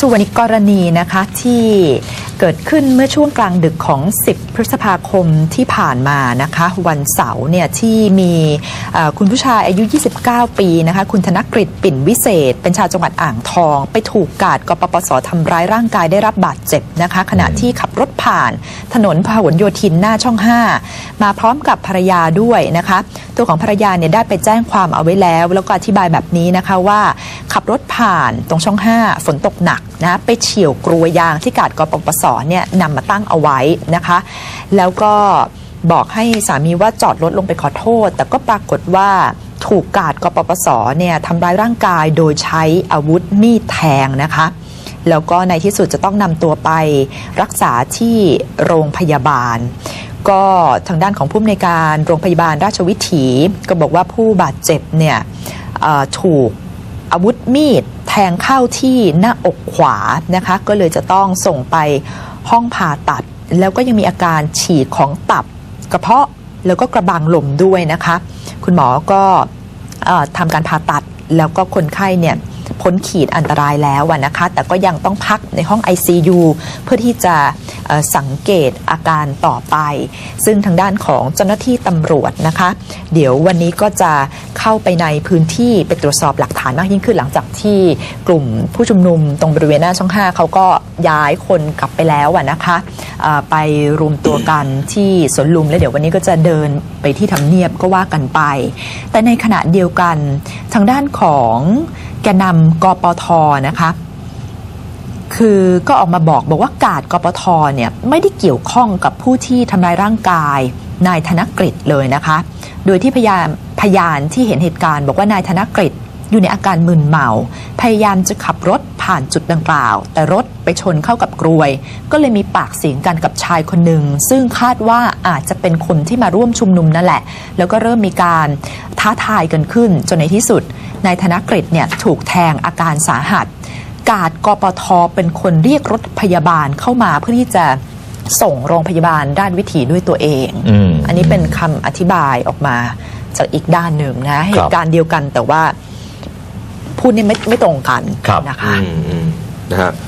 ส่วนอีกกรณีนะคะที่เกิดขึ้นเมื่อช่วงกลางดึกของ 10 พฤษภาคมที่ผ่านมานะคะ วันเสาร์เนี่ยที่มีคุณผู้ชายอายุ 29 ปีนะคะคุณธนกฤษปิ่นวิเศษ เป็นชาวจังหวัดอ่างทอง ไปถูกกาดกปปสทำร้ายร่างกายได้รับบาดเจ็บนะคะ ขณะที่ขับรถผ่านถนนพหลโยธินหน้าช่อง 5 มาพร้อมกับภรรยาด้วยนะคะ ตัวของภรรยาเนี่ยได้ไปแจ้งความเอาไว้แล้ว แล้วก็อธิบายแบบนี้นะคะว่าขับรถผ่านตรงช่อง 5 ฝนตกหนักนะไปเฉี่ยวกลัวยางที่กาดกปปสเนี่ยนำมาตั้งเอาไว้นะคะ แล้วก็บอกให้สามีว่าจอดรถลงไปขอโทษ แต่ก็ปรากฏว่าถูกกาดกปปสเนี่ยทำร้ายร่างกายโดยใช้อาวุธมีดแทงนะคะแล้วก็ในที่สุดจะต้องนำตัวไปรักษาที่โรงพยาบาล ก็ทางด้านของผู้อำนวยการโรงพยาบาลราชวิถี ก็บอกว่าผู้บาดเจ็บเนี่ยถูกอาวุธมีด แทงเข้าที่หน้าอกขวานะคะ ก็เลยจะต้องส่งไปห้องผ่าตัด แล้วก็ยังมีอาการฉีกของตับกระเพาะแล้วก็กระบังลมด้วยนะคะ คุณหมอก็อทำการผ่าตัดแล้วก็คนไข้เนี่ย พ้นขีดอันตรายแล้วอะนะคะ แต่ก็ยังต้องพักในห้อง ICU เพื่อที่จะสังเกตอาการต่อไป ซึ่งทางด้านของเจ้าหน้าที่ตำรวจนะคะ เดี๋ยววันนี้ก็จะเข้าไปในพื้นที่ไปตรวจสอบหลักฐานมากยิ่งขึ้นหลังจากที่กลุ่มผู้ชุมนุมตรงบริเวณหน้าช่อง 5เขาก็ย้ายคนกลับไปแล้วอะนะคะ ไปรวมตัวกันที่สวนลุม แล้วเดี๋ยววันนี้ก็จะเดินไปที่ทำเนียบก็ว่ากันไป แต่ในขณะเดียวกันทางด้านของแกนนำกปทนะคะคือก็ออกมาบอกบอกว่ากาดกปทเนี่ยไม่ได้เกี่ยวข้องกับผู้ที่ทำร้ายร่างกาย นายธนกฤษเลยนะคะ โดยที่พยานพยานที่เห็นเหตุการณ์ บอกว่านายธนกฤษอยู่ในอาการมึนเมา พยายามจะขับรถ ผ่านจุดดังกล่าว แต่รถไปชนเข้ากับกรวย ก็เลยมีปากเสียงกันกับชายคนหนึ่ง ซึ่งคาดว่าอาจจะเป็นคนที่มาร่วมชุมนุมนั่นแหละ แล้วก็เริ่มมีการท้าทายกันขึ้น จนในที่สุดนายธนกฤษเนี่ยถูกแทงอาการสาหัส กาดกปทเป็นคนเรียกรถพยาบาลเข้ามาเพื่อที่จะส่งโรงพยาบาลด้านวิถีด้วยตัวเองอืมอันนี้เป็นคำอธิบายออกมาจากอีกด้านหนึ่งนะ เหตุการณ์เดียวกันแต่ว่า พูดนี่ไม่ไม่ตรงกันครับนะคะอืมอืมนะฮะ